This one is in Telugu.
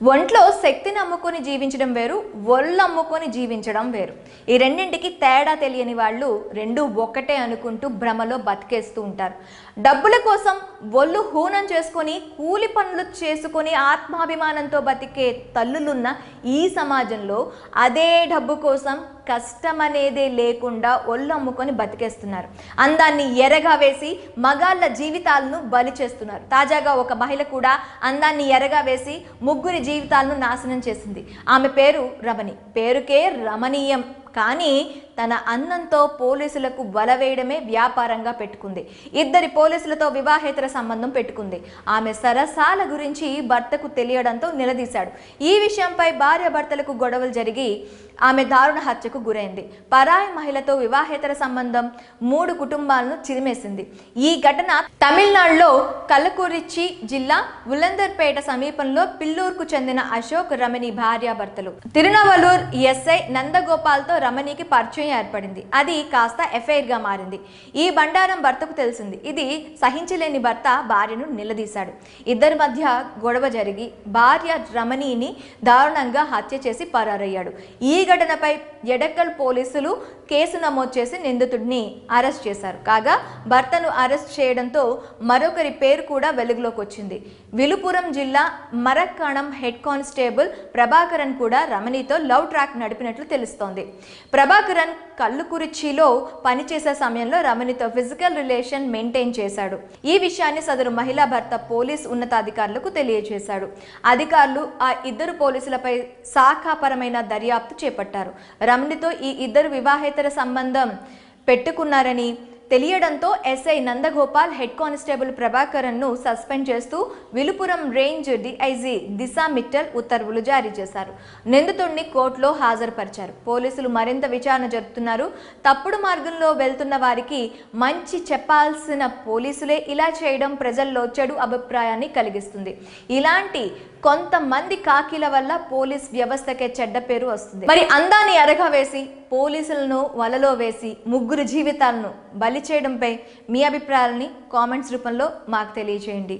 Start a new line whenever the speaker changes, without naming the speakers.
ఒంట్లో శక్తిని అమ్ముకొని జీవించడం వేరు ఒళ్ళు అమ్ముకొని జీవించడం వేరు. ఈ రెండింటికి తేడా తెలియని వాళ్ళు రెండు ఒకటే అనుకుంటూ భ్రమలో బతికేస్తూ ఉంటారు. డబ్బుల కోసం ఒళ్ళు హూనం చేసుకొని కూలి పనులు చేసుకొని ఆత్మాభిమానంతో బతికే తల్లులున్న ఈ సమాజంలో అదే డబ్బు కోసం కష్టం అనేదే లేకుండా ఒళ్ళు అమ్ముకొని బతికేస్తున్నారు. అందాన్ని ఎరగా వేసి మగాళ్ళ జీవితాలను బలి చేస్తున్నారు. తాజాగా ఒక మహిళ కూడా అందాన్ని ఎరగా వేసి ముగ్గురి జీవితాలను నాశనం చేసింది. ఆమె పేరు రమణి. పేరుకే రమణీయం. కానీ తన అన్నంతో పోలీసులకు వల వేయడమే వ్యాపారంగా పెట్టుకుంది. ఇద్దరి పోలీసులతో వివాహేతర సంబంధం పెట్టుకుంది. ఆమె సరసాల గురించి భర్తకు తెలియడంతో నిలదీశాడు. ఈ విషయంపై భార్య భర్తలకు గొడవలు జరిగి ఆమె దారుణ హత్యకు గురైంది. పరాయి మహిళతో వివాహేతర సంబంధం మూడు కుటుంబాలను చిరిమేసింది. ఈ ఘటన తమిళనాడులో కలకురిచి జిల్లా ఉలందర్పేట సమీపంలో పిల్లూరుకు చెందిన అశోక్ రమణి భార్యాభర్తలు తిరునవలూర్ ఎస్ఐ నందగోపాల్తో రమణికి పరిచయం ఏర్పడింది. అది కాస్త ఎఫైర్గా మారింది. ఈ బండారం భర్తకు తెలిసింది. ఇది సహించలేని భర్త భార్యను నిలదీశాడు. ఇద్దరి మధ్య గొడవ జరిగి భార్య రమణిని దారుణంగా హత్య చేసి పరారయ్యాడు. ఈ ఘటనపై ఎడక్కల్ పోలీసులు కేసు నమోదు చేసి నిందితుడిని అరెస్ట్ చేశారు. కాగా భర్తను అరెస్ట్ చేయడంతో మరొకరి పేరు కూడా వెలుగులోకి వచ్చింది. విలుపురం జిల్లా మరక్కణం హెడ్ కానిస్టేబుల్ ప్రభాకరన్ కూడా రమణితో లవ్ ట్రాక్ నడిపినట్లు తెలుస్తోంది. ప్రభాకరన్ కల్లుకురిచిలో పనిచేసే సమయంలో రమణితో ఫిజికల్ రిలేషన్ మెయింటైన్ చేశాడు. ఈ విషయాన్ని సదరు మహిళా భర్త పోలీస్ ఉన్నతాధికారులకు తెలియజేశాడు. అధికారులు ఆ ఇద్దరు పోలీసులపై శాఖాపరమైన దర్యాప్తు చేపట్టారు. రమణితో ఈ ఇద్దరు వివాహేతర సంబంధం పెట్టుకున్నారని తెలియడంతో ఎస్ఐ నందగోపాల్ హెడ్ కానిస్టేబుల్ ప్రభాకరన్ను సస్పెండ్ చేస్తూ విలుపురం రేంజ్ డిఐజీ దిశా మిట్టల్ ఉత్తర్వులు జారీ చేశారు. నిందితుడిని కోర్టులో హాజరుపరిచారు. పోలీసులు మరింత విచారణ జరుపుతున్నారు. తప్పుడు మార్గంలో వెళ్తున్న వారికి మంచి చెప్పాల్సిన పోలీసులే ఇలా చేయడం ప్రజల్లో చెడు అభిప్రాయాన్ని కలిగిస్తుంది. ఇలాంటి కొంతమంది కాకిల వల్ల పోలీస్ వ్యవస్థకే చెడ్డ పేరు వస్తుంది. మరి అందాన్ని అరగవేసి పోలీసులను వలలో వేసి ముగ్గురు జీవితాలను బలి చేయడంపై మీ అభిప్రాయాలని కామెంట్స్ రూపంలో మాకు తెలియజేయండి